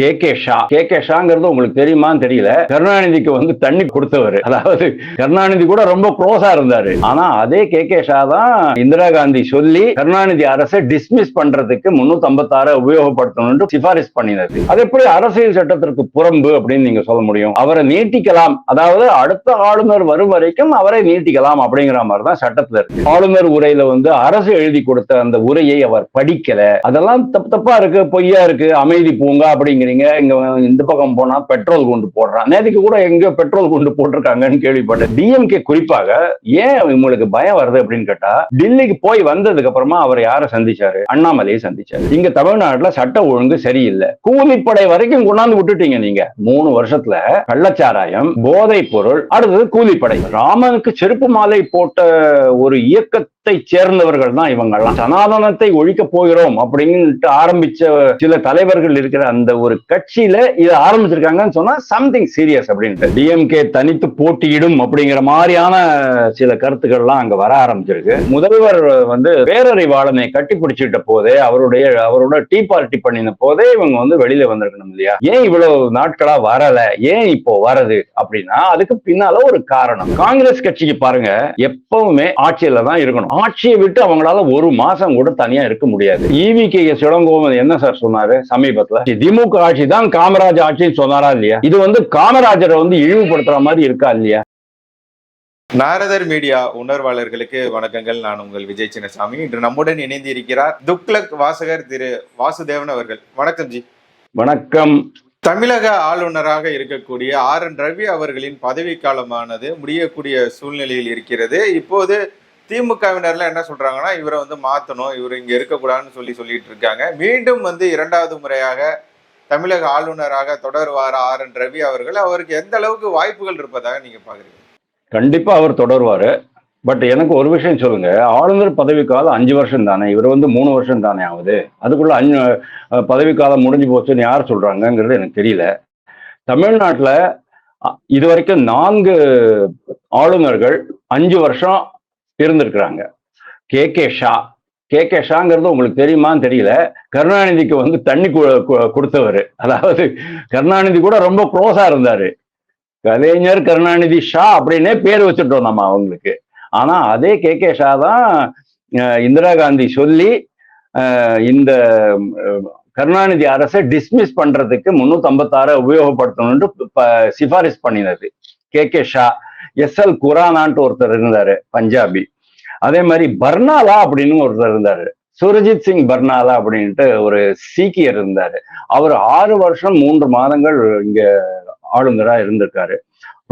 K K Shah. K K ஷாங்கிறது உங்களுக்கு தெரியுமான்னு தெரியல. கருணாநிதிக்கு வந்து தண்ணி கொடுத்தவர். அதாவது கருணாநிதி கூட ரொம்ப க்ளோஸா இருந்தாரு. ஆனா அதே கே கே ஷா தான் இந்திரா காந்தி சொல்லி கருணாநிதி அரசை டிஸ்மிஸ் பண்றதுக்கு முன்னூத்தி ஐம்பத்தாறு உபயோகப்படுத்தணும்னு சிபாரிசு பண்ணினது. அது எப்படி அரசியல் சட்டத்திற்கு புறம்பு அப்படின்னு நீங்க சொல்ல முடியும்? அவரை நீட்டிக்கலாம். அதாவது அடுத்த ஆளுநர் வரும் வரைக்கும் அவரை நீட்டிக்கலாம் அப்படிங்கிற மாதிரி தான் சட்டத்துல இருக்கு. ஆளுநர் உரையில வந்து அரசு எழுதி கொடுத்த அந்த உரையை அவர் படிக்கல. அதெல்லாம் தப்பு தப்பா இருக்கு பொய்யா இருக்கு அமைதி பூங்கா அப்படிங்கிறீங்க இங்க இந்த பக்கம் போனா பெட்ரோல் குண்டு போடுறான். நேற்றுக்கு கூட எங்க பெட்ரோல் குண்டு போட்டிருக்காங்கன்னு கேள்விப்பட்டேன். டிஎம்கே குறிப்பாக ஏன் இவங்களுக்கு பயம் வருது அப்படின்னு கேட்டா டெல்லிக்கு போய் வந்ததுக்கு அப்புறமா அவர் யாரை சந்திச்சாரு? அண்ணாமலையை சந்திச்சாரு. இங்க தமிழ்நாட்டுல சட்ட ஒழுங்கு சரியில்லை. கூலிப்படை வரைக்கும் கொண்டாந்து விட்டுட்டீங்க நீங்க. மூணு வருஷத்துல கள்ளச்சாராயம் போதைப் பொருள் அடுத்தது கூலிப்படை. ராமனுக்கு செருப்பு மாலை போட்ட ஒரு இயக்கத்தை சேர்ந்தவர்கள் தான் இவங்கெல்லாம் சனாதனத்தை ஒழிக்க போகிறோம் அப்படின்ட்டு ஆரம்பிச்ச சில தலைவர்கள் இருக்கிற அந்த ஒரு கட்சியில இதை ஆரம்பிச்சிருக்காங்கன்னு சொன்னா சம்திங் சீரியஸ் அப்படின்ட்டு. டிஎம்கே தனித்து போட்டியிடும் அப்படிங்கிற மாதிரியான சில கருத்துக்கள்லாம் அங்க வர ஆரம்பிச்சிருக்கு. முதல்வர் வந்து பேரறிவாளனை கட்டி பிடிச்சிட்ட போதே அவருடைய அவரோட டீ பார்ட்டி பண்ணின போதே இவங்க வந்து வெளியில வந்திருக்கணும் இல்லையா? ஏன் இவ்வளவு நாட்களா வரல? ஏன் இப்போ வரது? அப்படின்னா அதுக்கு பின்னால ஒரு காரணம். காங்கிரஸ் கட்சிக்கு பாருங்க எப்பவுமே ஆட்சியில தான் இருக்கணும். ஆட்சியை விட்டு அவங்களால ஒரு மாசம் கூட தனியா இருக்க முடியாது. ஈவி கே எஸ் இளங்கோவன் என்ன சார் சொன்னாரு? சமீபத்துல. திமுக ஆட்சி தான் காமராஜ் ஆட்சின்னு சொன்னாரா இல்லையா? இது வந்து காமராஜரை வந்து இழிவுபடுத்துற மாதிரி இருக்கா இல்லையா? நாரதர் மீடியா உணர்வாளர்களுக்கு வணக்கங்கள். நான் உங்கள் விஜய் சின்னசாமி. இன்று நம்முடன் இணைந்து இருக்கிறார் துக்ளக் வாசகர் திரு வாசுதேவன் அவர்கள். வணக்கம் ஜி. வணக்கம். தமிழக ஆளுநராக இருக்கக்கூடிய ஆர் என் ரவி அவர்களின் பதவி காலமானது முடியக்கூடிய சூழ்நிலையில் இருக்கிறது. இப்போது திமுகவினர்ல என்ன சொல்றாங்கன்னா இவரை வந்து மாத்தணும் இவர் இங்க இருக்கக்கூடாதுன்னு சொல்லி சொல்லிட்டு இருக்காங்க. மீண்டும் வந்து இரண்டாவது முறையாக தமிழக ஆளுநராக தொடர்வார் ஆர். என். ரவி அவர்கள். அவருக்கு எந்த அளவுக்கு வாய்ப்புகள் இருப்பதாக நீங்க பாக்குறீங்க? கண்டிப்பா அவர் தொடருவாரு. பட் எனக்கு ஒரு விஷயம் சொல்லுங்க. ஆளுநர் பதவிக்காலம் அஞ்சு வருஷம் தானே. இவர் வந்து மூணு வருஷம் தானே ஆகுது. அதுக்குள்ள அஞ்சு பதவிக்காலம் முடிஞ்சு போச்சுன்னு யார் சொல்றாங்கிறது எனக்கு தெரியல. தமிழ்நாட்டில் இது வரைக்கும் நான்கு ஆளுநர்கள் அஞ்சு வருஷம் இருந்திருக்கிறாங்க. K K Shah. K K ஷாங்கிறது உங்களுக்கு தெரியுமான்னு தெரியல. கருணாநிதிக்கு வந்து தண்ணி கு- கொடுத்தவர். அதாவது கருணாநிதி கூட ரொம்ப க்ளோஸா இருந்தாரு. கலைஞர் கருணாநிதி ஷா அப்படின்னே பேர் வச்சுட்டோம் நம்ம அவங்களுக்கு. ஆனா அதே கே கே ஷா தான் இந்திரா காந்தி சொல்லி இந்த கருணாநிதி அரசை டிஸ்மிஸ் பண்றதுக்கு முன்னூத்தி ஐம்பத்தாறு உபயோகப்படுத்தணும்னு ப- சிபாரிசு பண்ணினது. K K Shah. S L குரானான்ட்டு ஒருத்தர் இருந்தாரு பஞ்சாபி. அதே மாதிரி பர்னாலா அப்படின்னு ஒருத்தர் இருந்தாரு. சுரஜித் சிங் பர்னாலா அப்படின்ட்டு ஒரு சீக்கியர் இருந்தாரு. அவர் ஆறு வருஷம் மூன்று மாதங்கள் இங்க ஆளுநரா இருந்திருக்காரு.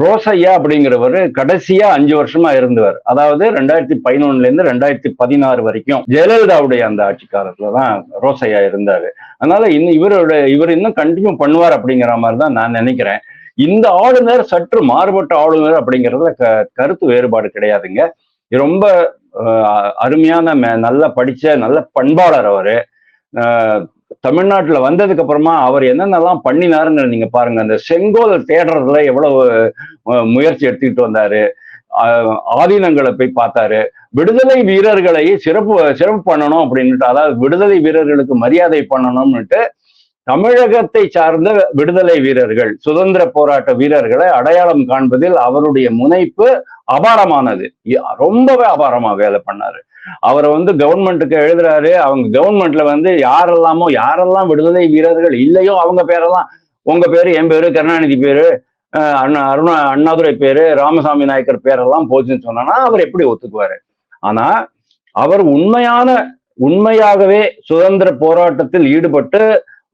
ரோசையா அப்படிங்கிறவர் கடைசியா அஞ்சு வருஷமா இருந்தவர். அதாவது ரெண்டாயிரத்தி பதினொன்னுல இருந்து ரெண்டாயிரத்தி பதினாறு வரைக்கும் ஜெயலலிதாவுடைய அந்த ஆட்சி காலத்துல தான் ரோசையா இருந்தாரு. அதனால இன்னும் இவரோட இவர் இன்னும் கண்டினியூ பண்ணுவார் அப்படிங்கிற மாதிரி தான் நான் நினைக்கிறேன். இந்த ஆளுநர் சற்று மாறுபட்ட ஆளுநர் அப்படிங்கிறதுல க கருத்து வேறுபாடு கிடையாதுங்க. ரொம்ப அருமையான நல்ல படிச்ச நல்ல பண்பாளர் அவரு. தமிழ்நாட்டில் தமிழ்நாட்டுல வந்ததுக்கு அப்புறமா அவர் என்னென்னலாம் பண்ணினாருன்னு நீங்க பாருங்க. அந்த செங்கோல் தேடுறதுல எவ்வளவு முயற்சி எடுத்துக்கிட்டு வந்தாரு. ஆதீனங்களை போய் பார்த்தாரு. விடுதலை வீரர்களை சிறப்பு சிறப்பு பண்ணணும் அப்படின்ட்டு அதாவது விடுதலை வீரர்களுக்கு மரியாதை பண்ணணும்னுட்டு தமிழகத்தை சார்ந்த விடுதலை வீரர்கள் சுதந்திர போராட்ட வீரர்களை அடையாளம் காண்பதில் அவருடைய முனைப்பு அபாரமானது. ரொம்பவே அபாரமா வேலை பண்ணாரு. அவரை வந்து கவர்மெண்ட்டுக்கு எழுதுறாரு. அவங்க கவர்மெண்ட்ல வந்து யாரெல்லாமோ யாரெல்லாம் விடுதலை வீரர்கள் இல்லையோ அவங்க பேரெல்லாம் உங்க பேரு என் பேரு கருணாநிதி பேரு அண்ணா அருணா அண்ணாதுரை பேரு ராமசாமி நாயக்கர் பேரெல்லாம் போச்சுன்னு சொன்னா அவர் எப்படி ஒத்துக்குவாரு? ஆனா அவர் உண்மையான உண்மையாகவே சுதந்திர போராட்டத்தில் ஈடுபட்டு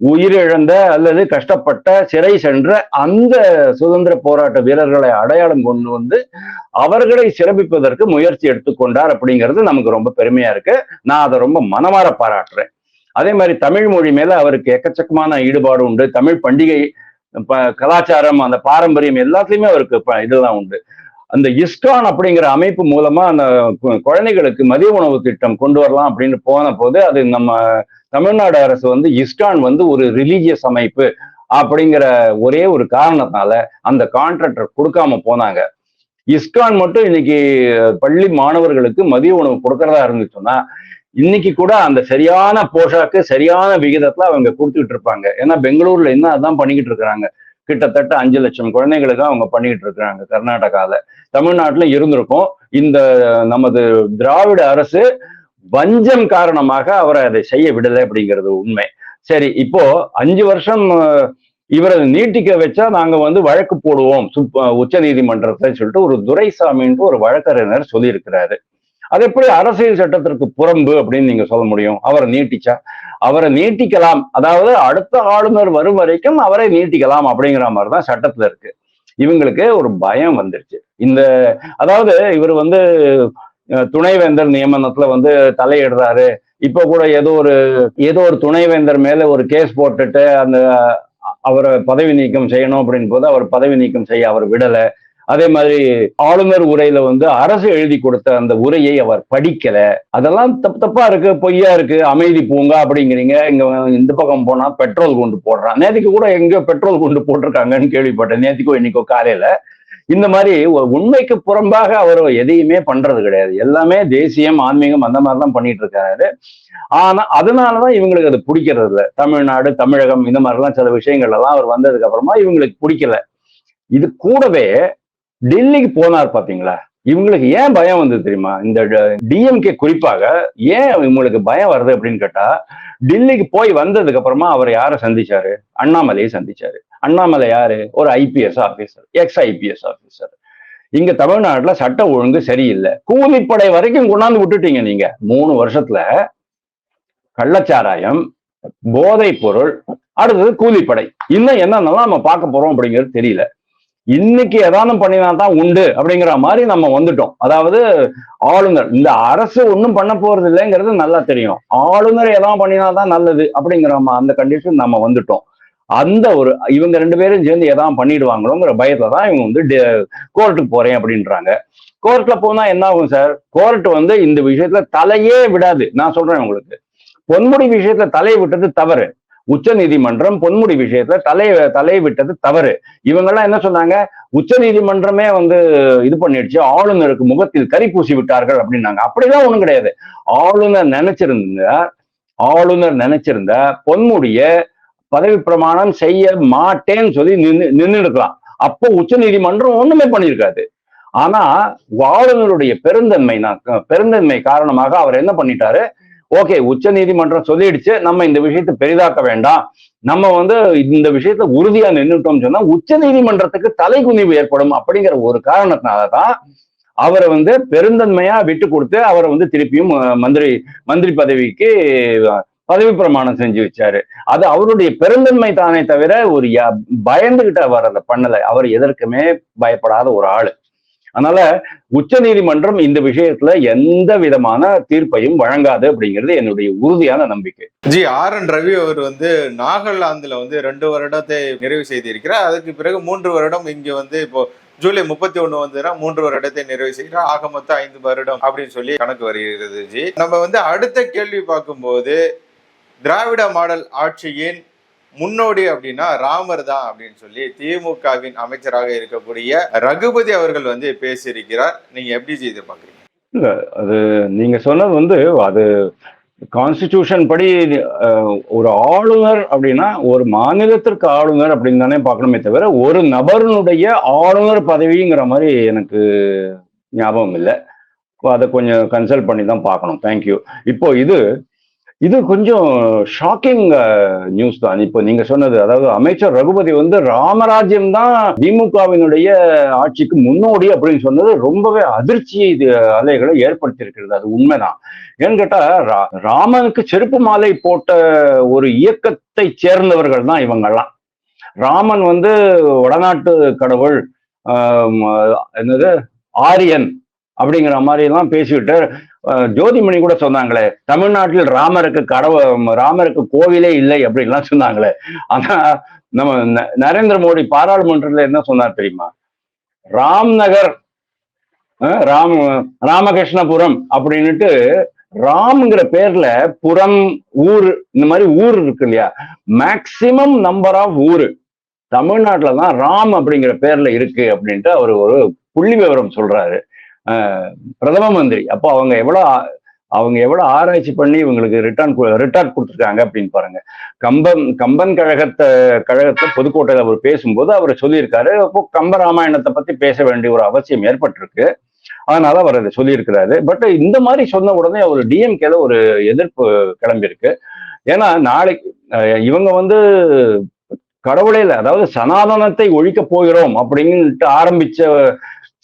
உயிரிழந்த அல்லது கஷ்டப்பட்ட சிறை சென்ற அந்த சுதந்திர போராட்ட வீரர்களை அடையாளம் கொண்டு வந்து அவர்களை சிறப்பிப்பதற்கு முயற்சி எடுத்துக்கொண்டார் அப்படிங்கிறது நமக்கு ரொம்ப பெருமையா இருக்கு. நான் அதை ரொம்ப மனமாற பாராட்டுறேன். அதே மாதிரி தமிழ் மொழி மேல அவருக்கு எக்கச்சக்கமான ஈடுபாடு உண்டு. தமிழ் பண்டிகை ப- கலாச்சாரம் அந்த பாரம்பரியம் எல்லாத்துலயுமே அவருக்கு இதெல்லாம் உண்டு. அந்த இஸ்கான் அப்படிங்கிற அமைப்பு மூலமா அந்த கு- குழந்தைகளுக்கு மதிய உணவு திட்டம் கொண்டு வரலாம் அப்படின்னு போன போது அது நம்ம தமிழ்நாடு அரசு வந்து இஸ்கான் வந்து ஒரு ரிலீஜியஸ் அமைப்பு அப்படிங்கிற ஒரே ஒரு காரணத்தினால அந்த கான்ட்ராக்டர் கொடுக்காம போனாங்க. இஸ்கான் மட்டும் இன்னைக்கு பள்ளி மாணவர்களுக்கு மதிய உணவு கொடுக்கறதா இருந்துச்சுன்னா இன்னைக்கு கூட அந்த சரியான போஷாக்கு சரியான விகிதத்துல அவங்க கொடுத்துக்கிட்டு இருப்பாங்க. ஏன்னா பெங்களூர்ல இன்னும் அதான் பண்ணிக்கிட்டு இருக்கிறாங்க. கிட்டத்தட்ட அஞ்சு லட்சம் குழந்தைகளுக்கு அவங்க பண்ணிக்கிட்டு இருக்கிறாங்க கர்நாடகால. தமிழ்நாட்டுல இருந்திருக்கும். இந்த நமது திராவிட அரசு வஞ்சம் காரணமாக அவரை அதை செய்ய விடலை அப்படிங்கிறது உண்மை. சரி இப்போ அஞ்சு வருஷம் இவரை நீட்டிக்க வச்சா நாங்க வந்து வழக்கு போடுவோம் உச்ச நீதிமன்றத்தை சொல்லிட்டு ஒரு துரைசாமின்ட்டு ஒரு வழக்கறிஞர் சொல்லியிருக்கிறாரு. அது எப்படி அரசியல் சட்டத்திற்கு புறம்பு அப்படின்னு நீங்க சொல்ல முடியும்? அவரை நீட்டிச்சா? அவரை நீட்டிக்கலாம். அதாவது அடுத்த ஆளுநர் வரும் வரைக்கும் அவரை நீட்டிக்கலாம் அப்படிங்கிற மாதிரி தான் சட்டத்துல இருக்கு. இவங்களுக்கு ஒரு பயம் வந்துருச்சு. இந்த அதாவது இவர் வந்து துணைவேந்தர் நியமனத்துல வந்து தலையிடுறாரு. இப்ப கூட ஏதோ ஒரு ஏதோ ஒரு துணைவேந்தர் மேல ஒரு கேஸ் போட்டுட்டு அந்த அவரை பதவி நீக்கம் செய்யணும் அப்படின்னு போது அவர் பதவி நீக்கம் செய்ய அவர் விடல. அதே மாதிரி ஆளுநர் உரையில வந்து அரசு எழுதி கொடுத்த அந்த உரையை அவர் படிக்கல. அதெல்லாம் தப்பு தப்பா இருக்கு பொய்யா இருக்கு அமைதி பூங்கா அப்படிங்கிறீங்க. இங்க இந்த பக்கம் போனா பெட்ரோல் கொண்டு போடுறான். நேற்றுக்கு கூட எங்கேயோ பெட்ரோல் கொண்டு போட்டிருக்காங்கன்னு கேள்விப்பட்டேன். நேற்றுக்கோ இன்னைக்கோ காலையில. இந்த மாதிரி உண்மைக்கு புறம்பாக அவர் எதையுமே பண்றது கிடையாது. எல்லாமே தேசியம் ஆன்மீகம் அந்த மாதிரி தான் பண்ணிட்டு இருக்காரு. ஆனா அதனாலதான் இவங்களுக்கு அது பிடிக்கிறது இல்லை தமிழ்நாடு தமிழகம் இந்த மாதிரிலாம் சில விஷயங்கள் எல்லாம் அவர் வந்ததுக்கு அப்புறமா இவங்களுக்கு பிடிக்கல. இது கூடவே டெல்லிக்கு போனார் பாத்தீங்களா? இவங்களுக்கு ஏன் பயம் வந்தது தெரியுமா? இந்த டிஎம்கே குறிப்பாக ஏன் இவங்களுக்கு பயம் வருது அப்படின்னு கேட்டா டெல்லிக்கு போய் வந்ததுக்கு அப்புறமா அவர் யாரை சந்திச்சாரு? அண்ணாமலையை சந்திச்சாரு. அண்ணாமலை யாரு? ஒரு IPS officer ex IPS officer இங்க தமிழ்நாட்டுல சட்ட ஒழுங்கு சரியில்லை. கூலிப்படை வரைக்கும் கொண்டாந்து விட்டுட்டீங்க நீங்க. மூணு வருஷத்துல கள்ளச்சாராயம் போதைப் பொருள் அடுத்தது கூலிப்படை. இன்னும் என்னென்னலாம் நம்ம பார்க்க போறோம் அப்படிங்கிறது தெரியல. இன்னைக்கு ஏதானும் பண்ணினா தான் உண்டு அப்படிங்கிற மாதிரி நம்ம வந்துட்டோம். அதாவது ஆளுநர் இந்த அரசு ஒன்றும் பண்ண போறது இல்லைங்கிறது நல்லா தெரியும். ஆளுநர் எதாவது பண்ணினா தான் நல்லது அப்படிங்கிற அந்த கண்டிஷன் நம்ம வந்துட்டோம். அந்த ஒரு இவங்க ரெண்டு பேரும் சேர்ந்து எதாவது பண்ணிடுவாங்களோங்கிற பயத்துல தான் இவங்க வந்து கோர்ட்டுக்கு போறேன் அப்படின்றாங்க. கோர்ட்ல போனா என்ன ஆகும் சார் கோர்ட் வந்து இந்த விஷயத்துல தலையே விடாது. நான் சொல்றேன் உங்களுக்கு. பொன்முடி விஷயத்துல தலையை விட்டது தவறு. உச்ச நீதிமன்றம் பொன்முடி விஷயத்துல தலை தலையை விட்டது தவறு. இவங்கெல்லாம் என்ன சொன்னாங்க? உச்ச நீதிமன்றமே வந்து இது பண்ணிடுச்சு ஆளுநருக்கு முகத்தில் கறி பூசி விட்டார்கள் அப்படின்னாங்க. அப்படிதான் ஒண்ணும் கிடையாது. ஆளுநர் நினைச்சிருந்தா ஆளுநர் நினைச்சிருந்த பொன்முடிய பதவி பிரமாணம் செய்ய மாட்டேன்னு சொல்லி நின்று நின்று இருக்கலாம் அப்போ உச்ச நீதிமன்றம் ஒண்ணுமே பண்ணியிருக்காது. ஆனா ஆளுநருடைய பெருந்தன்மை நான் பெருந்தன்மை காரணமாக அவர் என்ன பண்ணிட்டாரு? ஓகே உச்ச நீதிமன்றம் சொல்லிடுச்சு நம்ம இந்த விஷயத்தை பெரிதாக்க வேண்டாம். நம்ம வந்து இந்த விஷயத்த உறுதியா நின்றுட்டோம் சொன்னா உச்ச நீதிமன்றத்துக்கு தலைகுனிவு ஏற்படும் அப்படிங்கிற ஒரு காரணத்தினாலதான் அவரை வந்து பெருந்தன்மையா விட்டு கொடுத்து அவரை வந்து திருப்பியும் மந்திரி மந்திரி பதவிக்கு பதவி பிரமாணம் செஞ்சு வச்சாரு. அது அவருடைய பெருந்தன்மை தானே தவிர ஒரு ய- அவர் அதை பண்ணலை. அவர் எதற்குமே பயப்படாத ஒரு ஆளு. அதனால உச்ச நீதிமன்றம் இந்த விஷயத்துல எந்த விதமான தீர்ப்பையும் வழங்காது அப்படிங்கிறது என்னுடைய உறுதியான நம்பிக்கை. ஜி ஆர் என் ரவி அவர் வந்து நாகாலாந்துல வந்து ரெண்டு வருடத்தை நிறைவு செய்திருக்கிறார். அதுக்கு பிறகு மூன்று வருடம் இங்க வந்து இப்போ ஜூலை முப்பத்தி ஒண்ணு வந்துன்னா மூன்று வருடத்தை நிறைவு செய்கிறார். ஆக மொத்தம் ஐந்து வருடம் அப்படின்னு சொல்லி கணக்கு வருகிறது ஜி. நம்ம வந்து அடுத்த கேள்வி பார்க்கும்போது திராவிட மாடல் ஆட்சியின் முன்னோடி அப்படின்னா ராமர் தான் அப்படின்னு சொல்லி திமுகவின் அமைச்சராக இருக்கக்கூடிய ரகுபதி அவர்கள் வந்து பேசியிருக்கிறார். நீங்க எப்படி செய்து பாக்குறீங்க இல்ல அது நீங்க சொன்னது வந்து அது கான்ஸ்டிடியூஷன் படி ஒரு ஆளுநர் அப்படின்னா ஒரு மாநிலத்திற்கு ஆளுநர் அப்படின்னு தானே பார்க்கணுமே தவிர ஒரு நபருடைய ஆளுநர் பதவிங்கிற மாதிரி எனக்கு ஞாபகம் இல்லை. அதை கொஞ்சம் கன்சல்ட் பண்ணி தான் பார்க்கணும் தேங்க்யூ இப்போ இது இது கொஞ்சம் ஷாக்கிங் நியூஸ் தான். இப்போ நீங்க சொன்னது அதாவது அமைச்சர் ரகுபதி வந்து ராமராஜ்யம் தான் திமுகவினுடைய ஆட்சிக்கு முன்னோடி அப்படின்னு சொன்னது ரொம்பவே அதிர்ச்சி இது அலைகளை ஏற்படுத்தியிருக்கிறது. அது உண்மைதான். ஏன்னு கேட்டா ரா- ராமனுக்கு செருப்பு மாலை போட்ட ஒரு இயக்கத்தை சேர்ந்தவர்கள் தான் இவங்கெல்லாம் ராமன் வந்து வடநாட்டு கடவுள் என்னது ஆரியன் அப்படிங்கிற மாதிரி எல்லாம் பேசிவிட்டு ஜோதிமணி கூட சொன்னாங்களே தமிழ்நாட்டில் ராமருக்கு கடவுள் ராமருக்கு கோவிலே இல்லை அப்படின்லாம் சொன்னாங்களே. ஆனா நம்ம ந- நரேந்திர மோடி பாராளுமன்றத்துல என்ன சொன்னார் தெரியுமா? ராம்நகர் ராம் ராமகிருஷ்ணபுரம் அப்படின்னுட்டு ராம்ங்கிற பேர்ல புறம் ஊர் இந்த மாதிரி ஊர் இருக்கு இல்லையா? மேக்சிமம் நம்பர் ஆஃப் ஊரு. தமிழ்நாட்டுல தான் ராம் அப்படிங்கிற பேர்ல இருக்கு அப்படின்ட்டு அவர் ஒரு புள்ளி விவரம் சொல்றாரு. பிரதம மந்திரி. அப்போ அவங்க எவ்வளவு அவங்க எவ்வளவு ஆராய்ச்சி பண்ணி இவங்களுக்கு ரிட்டர்ன் ரிட்டர்ன் கொடுத்துருக்காங்க அப்படின்னு பாருங்க. கம்பன் கம்பன் கழகத்தை கழகத்தை புதுக்கோட்டையில் அவர் பேசும்போது அவர் சொல்லியிருக்காரு அப்போ கம்ப ராமாயணத்தை பத்தி பேச வேண்டிய ஒரு அவசியம் ஏற்பட்டிருக்கு. அதனால அவர் அதை சொல்லியிருக்கிறாரு. பட் இந்த மாதிரி சொன்ன உடனே அவர் டிஎம்கேல ஒரு எதிர்ப்பு கிளம்பியிருக்கு. ஏன்னா நாளைக்கு இவங்க வந்து கடவுளே அதாவது சனாதனத்தை ஒழிக்க போகிறோம் அப்படின்ட்டு ஆரம்பிச்ச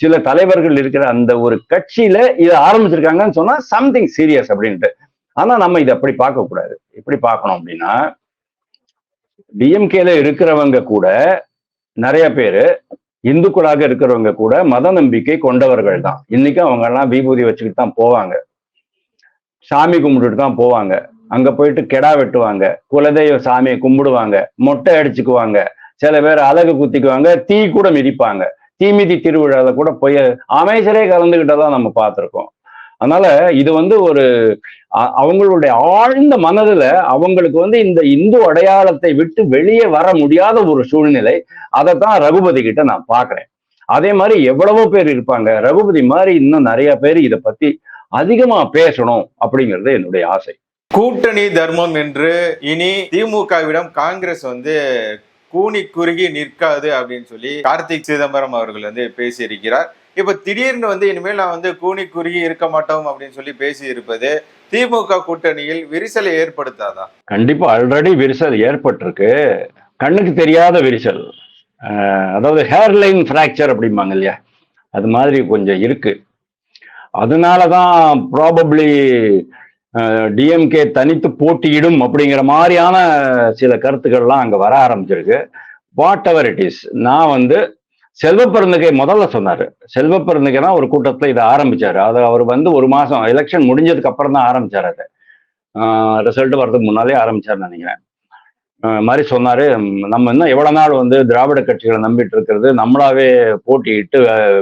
சில தலைவர்கள் இருக்கிற அந்த ஒரு கட்சியில இதை ஆரம்பிச்சிருக்காங்கன்னு சொன்னா சம்திங் சீரியஸ் அப்படின்ட்டு. ஆனா நம்ம இதை அப்படி பார்க்க கூடாது எப்படி பார்க்கணும் அப்படின்னா டிஎம்கேல இருக்கிறவங்க கூட நிறைய பேரு இந்துக்களாக இருக்கிறவங்க கூட மத நம்பிக்கை கொண்டவர்கள் தான். இன்னைக்கு அவங்க எல்லாம் விபூதி வச்சுக்கிட்டு தான் போவாங்க. சாமி கும்பிட்டுட்டு தான் போவாங்க. அங்க போயிட்டு கெடா வெட்டுவாங்க. குலதெய்வ சாமியை கும்பிடுவாங்க. மொட்டை அடிச்சுக்குவாங்க. சில பேர் அழகு குத்திக்குவாங்க. தீ கூட மிதிப்பாங்க. தீமிதி திருவிழாவில் கூட போய் அமைச்சரே கலந்துகிட்டதான் நம்ம பார்த்திருக்கோம். அதனால இது வந்து ஒரு அ- அவங்களுடைய ஆழ்ந்த மனதுல அவங்களுக்கு வந்து இந்த இந்து அடையாளத்தை விட்டு வெளியே வர முடியாத ஒரு சூழ்நிலை அதைத்தான் ரகுபதி கிட்ட நான் பாக்குறேன் அதே மாதிரி எவ்வளவோ பேர் இருப்பாங்க. ரகுபதி மாதிரி இன்னும் நிறைய பேர் இதை பத்தி அதிகமா பேசணும் அப்படிங்கிறது என்னுடைய ஆசை. கூட்டணி தர்மம் என்று இனி திமுகவிடம் காங்கிரஸ் வந்து கூனி குறுகி நிற்காது அப்படின்னு சொல்லி கார்த்திக் சிதம்பரம் அவர்கள் வந்து பேசியிருக்கிறார். இப்ப திடீர்னு வந்து இனிமேல் நான் வந்து கூனி குறுகி இருக்க மாட்டோம் அப்படின்னு சொல்லி பேசி இருப்பது திமுக கூட்டணியில் விரிசலை ஏற்படுத்தாதா? கண்டிப்பா ஆல்ரெடி விரிசல் ஏற்பட்டிருக்கு. கண்ணுக்கு தெரியாத விரிசல். அதாவது ஹேர்லைன் ஃப்ராக்சர் அப்படிம்பாங்க இல்லையா? அது மாதிரி கொஞ்சம் இருக்கு. அதனால தான் ப்ராபப்ளி டிஎம்கே தனித்து போட்டியிடும் அப்படிங்கிற மாதிரியான சில கருத்துக்கள்லாம் அங்கே வர ஆரம்பிச்சிருக்கு. வாட் எவர் இட் இஸ் நான் வந்து செல்வப்பெருந்தகை முதல்ல சொன்னார். செல்வ செல்வப்பெருந்தகை தான் ஒரு கூட்டத்தில் இதை ஆரம்பிச்சார். அது அவர் வந்து ஒரு மாதம் எலெக்ஷன் முடிஞ்சதுக்கு அப்புறம் தான் ஆரம்பிச்சாரு அதை. ரிசல்ட் வர்றதுக்கு முன்னாலே ஆரம்பிச்சார்னு நினைக்கிறேன். மாதிரி சொன்னாரு. நம்ம இன்னும் எவ்வளவு நாள் வந்து திராவிட கட்சிகளை நம்பிட்டு இருக்கிறது? நம்மளாவே போட்டியிட்டு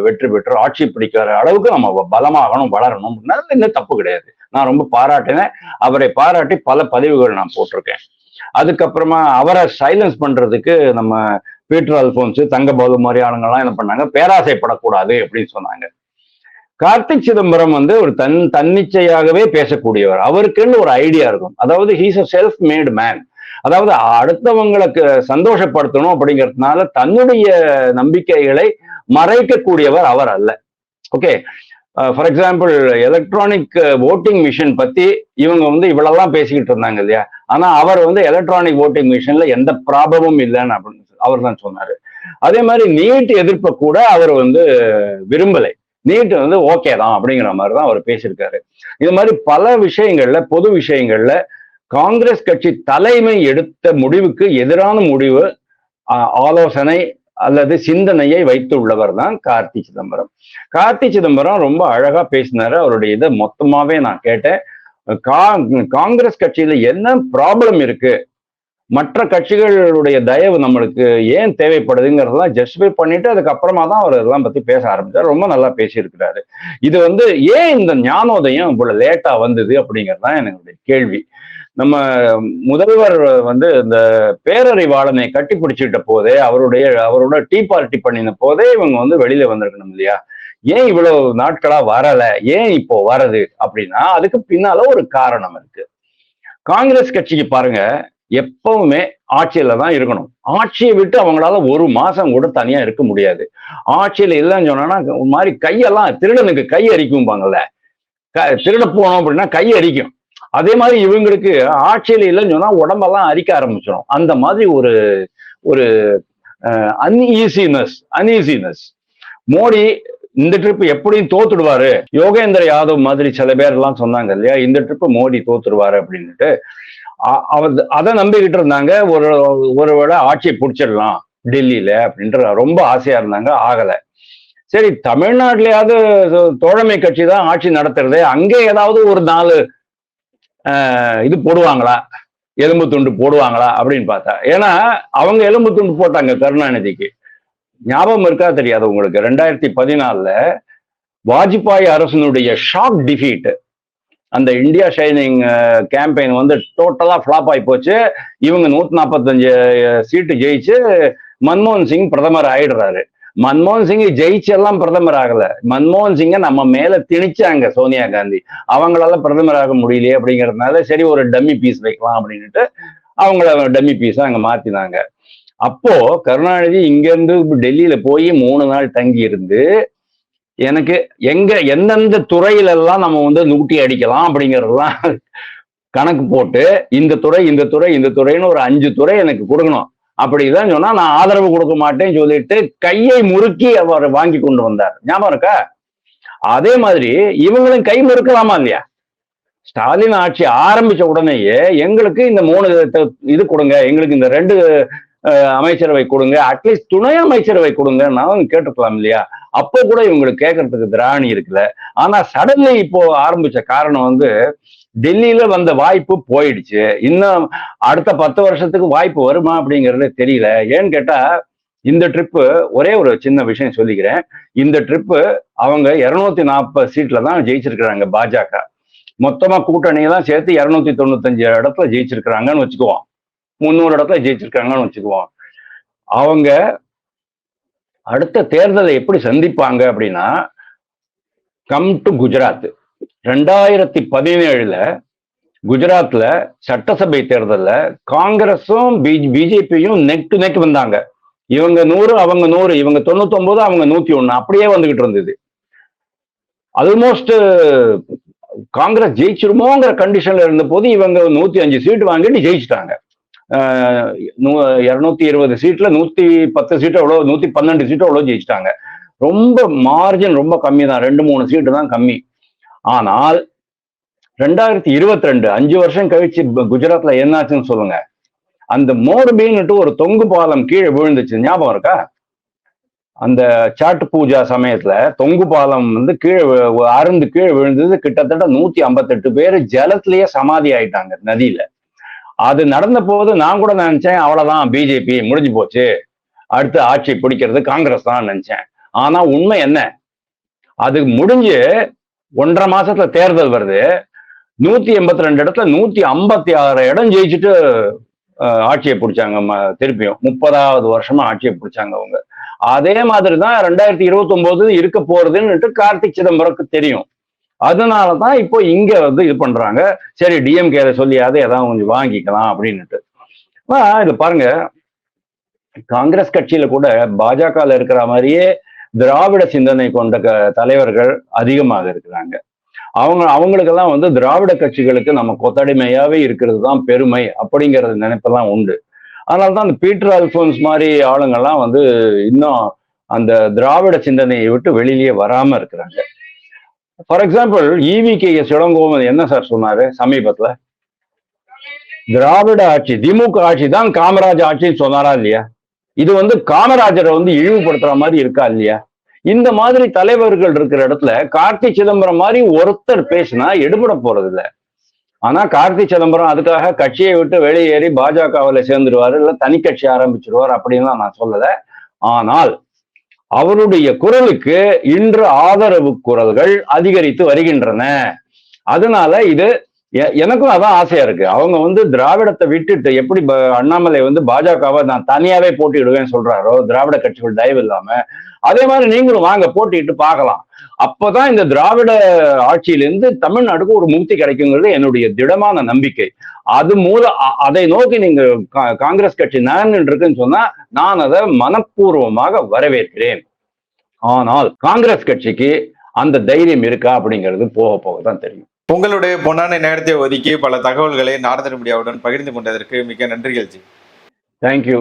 வெற்றி பெற்று ஆட்சி பிடிக்கிற அளவுக்கு நம்ம பலமாகணும் வளரணும். இன்னும் தப்பு கிடையாது. நான் ரொம்ப பாராட்டினேன் அவரை பாராட்டி பல பதிவுகள் நான் போட்டிருக்கேன். அதுக்கப்புறமா அவரை சைலன்ஸ் பண்றதுக்கு நம்ம பீட்டர் அல்போன்ஸ் தங்கபாலு மாதிரி ஆளுங்கெல்லாம் என்ன பண்ணாங்க? பேராசைப்படக்கூடாது அப்படின்னு சொன்னாங்க. கார்த்திக் சிதம்பரம் வந்து ஒரு தன் தன்னிச்சையாகவே பேசக்கூடியவர். அவருக்குன்னு ஒரு ஐடியா இருக்கும். அதாவது he's a self made man அதாவது அடுத்தவங்களுக்கு சந்தோஷப்படுத்தணும் அப்படிங்கிறதுனால தன்னுடைய நம்பிக்கைகளை மறைக்கக்கூடியவர் அவர் அல்ல. Okay for example electronic voting machine பத்தி இவங்க வந்து இவ்வளவுலாம் பேசிக்கிட்டு இருந்தாங்க இல்லையா? ஆனா அவர் வந்து எலக்ட்ரானிக் ஓட்டிங் மிஷின்ல எந்த ப்ராப்ளமும் இல்லைன்னு அப்படின்னு அவர் தான் சொன்னாரு. அதே மாதிரி நீட் எதிர்ப்பை கூட அவர் வந்து விரும்பலை. நீட் வந்து ஓகே தான் அப்படிங்கிற மாதிரி தான் அவர் பேசியிருக்காரு. இது மாதிரி பல விஷயங்கள்ல பொது விஷயங்கள்ல காங்கிரஸ் கட்சி தலைமை எடுத்த முடிவுக்கு எதிரான முடிவு ஆலோசனை அல்லது சிந்தனையை வைத்து உள்ளவர் தான் கார்த்தி சிதம்பரம். கார்த்தி சிதம்பரம் ரொம்ப அழகா பேசினாரு. அவருடைய இதை மொத்தமாவே நான் கேட்டேன். கா- காங்கிரஸ் கட்சியில என்ன ப்ராப்ளம் இருக்கு? மற்ற கட்சிகளுடைய தயவு நம்மளுக்கு ஏன் தேவைப்படுதுங்கிறதெல்லாம் ஜஸ்டிஃபை பண்ணிட்டு அதுக்கப்புறமா தான் அவர் இதெல்லாம் பத்தி பேச ஆரம்பிச்சார். ரொம்ப நல்லா பேசியிருக்கிறாரு. இது வந்து ஏன் இந்த ஞானோதயம் இவ்வளவு லேட்டா வந்தது அப்படிங்கிறது தான் என்னுடைய கேள்வி. நம்ம முதல்வர் வந்து இந்த பேரறிவாளனை கட்டி பிடிச்சிட்ட போதே அவருடைய அவரோட டீ பார்ட்டி பண்ணின போதே இவங்க வந்து வெளியில வந்திருக்கணும் இல்லையா? ஏன் இவ்வளவு நாட்களா வரல? ஏன் இப்போ வர்றது அப்படின்னா அதுக்கு பின்னால ஒரு காரணம் இருக்கு. காங்கிரஸ் கட்சிக்கு பாருங்க எப்பவுமே ஆட்சியில தான் இருக்கணும். ஆட்சியை விட்டு அவங்களால ஒரு மாசம் கூட தனியா இருக்க முடியாது. ஆட்சியில இல்லைன்னு சொன்னா ஒரு மாதிரி கையெல்லாம் திருடனுக்கு கை அரிக்கும்பாங்கல்ல. க- திருட போனோம் அப்படின்னா கை அரிக்கும். அதே மாதிரி இவங்களுக்கு ஆட்சியில இல்லைன்னு சொன்னா உடம்பெல்லாம் அரிக்க ஆரம்பிச்சிடும் அந்த மாதிரி ஒரு ஒரு அன்ஈசினஸ் அன்ஈசினஸ் மோடி இந்த ட்ரிப் எப்படியும் தோத்துடுவாரு? யோகேந்திர யாதவ் மாதிரி சில பேர் எல்லாம் சொன்னாங்க இல்லையா? இந்த ட்ரிப் மோடி தோத்துடுவாரு அப்படின்ட்டு அ- அவர் அதை நம்பிக்கிட்டு இருந்தாங்க. ஒரு ஒருவேளை ஆட்சியை பிடிச்சிடலாம் டெல்லியில அப்படின்ற ரொம்ப ஆசையா இருந்தாங்க. ஆகல. சரி தமிழ்நாட்டிலேயாவது தோழமை கட்சி தான் ஆட்சி நடத்துறதே. அங்கே ஏதாவது ஒரு நாலு இது போடுவாங்களா? எலும்பு துண்டு போடுவாங்களா? அப்படின்னு பார்த்தா ஏன்னா அவங்க எலும்பு துண்டு போட்டாங்க கருணாநிதிக்கு. ஞாபகம் இருக்கா? தெரியாது உங்களுக்கு. ரெண்டாயிரத்தி பதினாலுல வாஜ்பாய் அரசனுடைய ஷாக் டிஃபீட் அந்த இந்தியா ஷைனிங் கேம்பெயின் வந்து டோட்டலா ஃபிளாப் ஆகி போச்சு. இவங்க நூத்தி நாற்பத்தஞ்சு சீட்டு ஜெயிச்சு மன்மோகன் சிங் பிரதமர் ஆயிடுறாரு. மன்மோகன் சிங்கை ஜெயிச்செல்லாம் பிரதமர் ஆகல. மன்மோகன் சிங்கை நம்ம மேல திணிச்சாங்க சோனியா காந்தி. அவங்களால பிரதமர் ஆக முடியலையே அப்படிங்கிறதுனால சரி ஒரு டம்மி பீஸ் வைக்கலாம் அப்படின்னுட்டு அவங்கள டம்மி பீஸா அங்க மாத்தினாங்க. அப்போ கருணாநிதி இங்கிருந்து டெல்லியில போய் மூணு நாள் தங்கி இருந்து எனக்கு எங்க எந்தெந்த துறையில எல்லாம் நம்ம வந்து நூட்டி அடிக்கலாம் அப்படிங்கறதெல்லாம் கணக்கு போட்டு இந்த துறை இந்த துறை இந்த துறைன்னு ஒரு அஞ்சு துறை எனக்கு கொடுக்கணும். அப்படிதான் சொன்னா நான் ஆதரவு கொடுக்க மாட்டேன்னு சொல்லிட்டு கையை முறுக்கி அவர் வாங்கி கொண்டு வந்தார். ஞாபகம் இருக்கா? அதே மாதிரி இவங்களும் கை முறுக்கலாமா இல்லையா? ஸ்டாலின் ஆட்சி ஆரம்பிச்ச உடனேயே எங்களுக்கு இந்த மூணு இது கொடுங்க எங்களுக்கு இந்த ரெண்டு அமைச்சரவை கொடுங்க அட்லீஸ்ட் துணை அமைச்சரவை கொடுங்க நான் கேட்டுக்கலாம் இல்லையா? அப்போ கூட இவங்களுக்கு கேட்கறதுக்கு திராணி இருக்குல்ல. ஆனா சடன்லி இப்போ ஆரம்பிச்ச காரணம் வந்து டெல்லியில வந்த வாய்ப்பு போயிடுச்சு. இன்னும் அடுத்த பத்து வருஷத்துக்கு வாய்ப்பு வருமா அப்படிங்கறது தெரியல. ஏன்னு கேட்டா இந்த ட்ரிப்பு ஒரே ஒரு சின்ன விஷயம் சொல்லிக்கிறேன். இந்த ட்ரிப்பு அவங்க இருநூத்தி நாற்பது சீட்ல தான் ஜெயிச்சிருக்கிறாங்க பாஜக. மொத்தமா கூட்டணியெல்லாம் சேர்த்து இருநூத்தி தொண்ணூத்தஞ்சு இடத்துல ஜெயிச்சிருக்கிறாங்கன்னு வச்சுக்குவோம். முந்நூறு இடத்துல ஜெயிச்சிருக்காங்கன்னு வச்சுக்குவோம். அவங்க அடுத்த தேர்தலை எப்படி சந்திப்பாங்க அப்படின்னா கம் டு குஜராத் ரெண்டாயிரத்தி பதினேழுல குஜராத்ல சட்டசபை தேர்தல்ல காங்கிரஸும் பிஜேபியும் நெக் டு நெக் வந்தாங்க. இவங்க நூறு அவங்க நூறு இவங்க தொண்ணூத்தொன்பது அவங்க நூத்தி ஒண்ணு. அப்படியே வந்துகிட்டு இருந்தது. ஆல்மோஸ்ட் காங்கிரஸ் ஜெயிச்சிருமோங்கிற கண்டிஷன்ல இருந்த போது இவங்க நூத்தி அஞ்சு சீட் வாங்கிட்டு ஜெயிச்சிட்டாங்க. இருநூத்தி இருபது சீட்ல நூத்தி பத்து சீட்டு எவ்வளோ நூத்தி பன்னெண்டு சீட்டு எவ்வளோ ஜெயிச்சிட்டாங்க. ரொம்ப மார்ஜின் ரொம்ப கம்மி தான் ரெண்டு மூணு சீட்டு தான் கம்மி. ஆனால் ரெண்டாயிரத்தி இருபத்தி ரெண்டு அஞ்சு வருஷம் கழிச்சு குஜராத்ல என்னாச்சுன்னு சொல்லுங்க. அந்த மோர்பின்னுட்டு ஒரு தொங்கு பாலம் கீழே விழுந்துச்சு. ஞாபகம் இருக்கா? அந்த சாட்டு பூஜா சமயத்துல தொங்கு பாலம் வந்து கீழே அருந்து கீழே விழுந்தது கிட்டத்தட்ட நூத்தி ஐம்பத்தெட்டு பேர் ஜலத்திலேயே சமாதி ஆயிட்டாங்க நதியில. அது நடந்த போது நான் கூட நினைச்சேன் அவ்வளவுதான் பிஜேபி முடிஞ்சு போச்சு. அடுத்து ஆட்சி பிடிக்கிறது காங்கிரஸ் தான் நினைச்சேன். ஆனா உண்மை என்ன? அது முடிஞ்சு ஒன்றரை மாசத்துல தேர்தல் வருது. நூத்தி எண்பத்தி ரெண்டு இடத்துல நூத்தி ஐம்பத்தி ஆறு இடம் ஜெயிச்சுட்டு ஆட்சியை பிடிச்சாங்க. ம- திருப்பியும் முப்பதாவது வருஷமா ஆட்சியை பிடிச்சாங்க அவங்க. அதே மாதிரி தான் ரெண்டாயிரத்தி இருபத்தி ஒன்பது இருக்க போறதுன்னுட்டு கார்த்திக் சிதம்பரம்க்கு தெரியும். அதனாலதான் இப்போ இங்க வந்து இது பண்றாங்க. சரி டிஎம்கே சொல்லியாவது ஏதாவது கொஞ்சம் வாங்கிக்கலாம் அப்படின்னுட்டு. இது பாருங்க. காங்கிரஸ் கட்சியில கூட பாஜகல இருக்கிற மாதிரியே திராவிட சிந்தனை கொண்ட க- தலைவர்கள் அதிகமாக இருக்கிறாங்க. அவங்க அவங்களுக்கெல்லாம் வந்து திராவிட கட்சிகளுக்கு நம்ம கொத்தடிமையாவே இருக்கிறது தான் பெருமை அப்படிங்கிறது நினைப்பெல்லாம் உண்டு. அதனால தான் அந்த பீட்டர் அல்போன்ஸ் மாதிரி ஆளுங்கள்லாம் வந்து இன்னும் அந்த திராவிட சிந்தனையை விட்டு வெளியிலேயே வராம இருக்கிறாங்க. For example E V K S Elangovan என்ன சார் சொன்னாரு சமீபத்துல? திராவிட ஆட்சி திமுக ஆட்சி தான் காமராஜ் ஆட்சின்னு சொன்னாரா இல்லையா? இது வந்து காமராஜரை வந்து இழிவுபடுத்துற மாதிரி இருக்கா இல்லையா? இந்த மாதிரி தலைவர்கள் இருக்கிற இடத்துல கார்த்தி சிதம்பரம் மாதிரி ஒருத்தர் பேசினா எடுபட போறது இல்ல. ஆனா கார்த்தி சிதம்பரம் அதுக்காக கட்சியை விட்டு வெளியேறி பாஜகவுல சேர்ந்துருவாரு இல்ல தனி கட்சி ஆரம்பிச்சிருவார் அப்படின்னு நான் சொல்லல. ஆனால் அவருடைய குரலுக்கு இன்று ஆதரவு குரல்கள் அதிகரித்து வருகின்றன. அதனால இது எனக்கும் அதான் ஆசையா இருக்கு. அவங்க வந்து திராவிடத்தை விட்டுட்டு எப்படி அண்ணாமலை வந்து பாஜகவை நான் தனியாவே போட்டிடுவேன்னு சொல்றாரோ திராவிட கட்சிகள் தயவு இல்லாம அதே மாதிரி நீங்களும் வாங்க போட்டிட்டு பார்க்கலாம். அப்பதான் இந்த திராவிட ஆட்சியிலிருந்து தமிழ்நாடுக்கு ஒரு முக்தி கிடைக்குங்கிறது என்னுடைய திடமான நம்பிக்கை. அது மூல அதை நோக்கி நீங்க கா- காங்கிரஸ் கட்சி நகர்ந்துட்டு இருக்குன்னு சொன்னா நான் அதை மனப்பூர்வமாக வரவேற்கிறேன். ஆனால் காங்கிரஸ் கட்சிக்கு அந்த தைரியம் இருக்கா அப்படிங்கிறது போக போக தான் தெரியும். உங்களுடைய பொன்னான நேரத்தை ஒதுக்கி பல தகவல்களை நாரதன் மீடியாவுடன் பகிர்ந்து கொண்டதற்கு மிக்க நன்றிகள் ஜி. தேங்க்யூ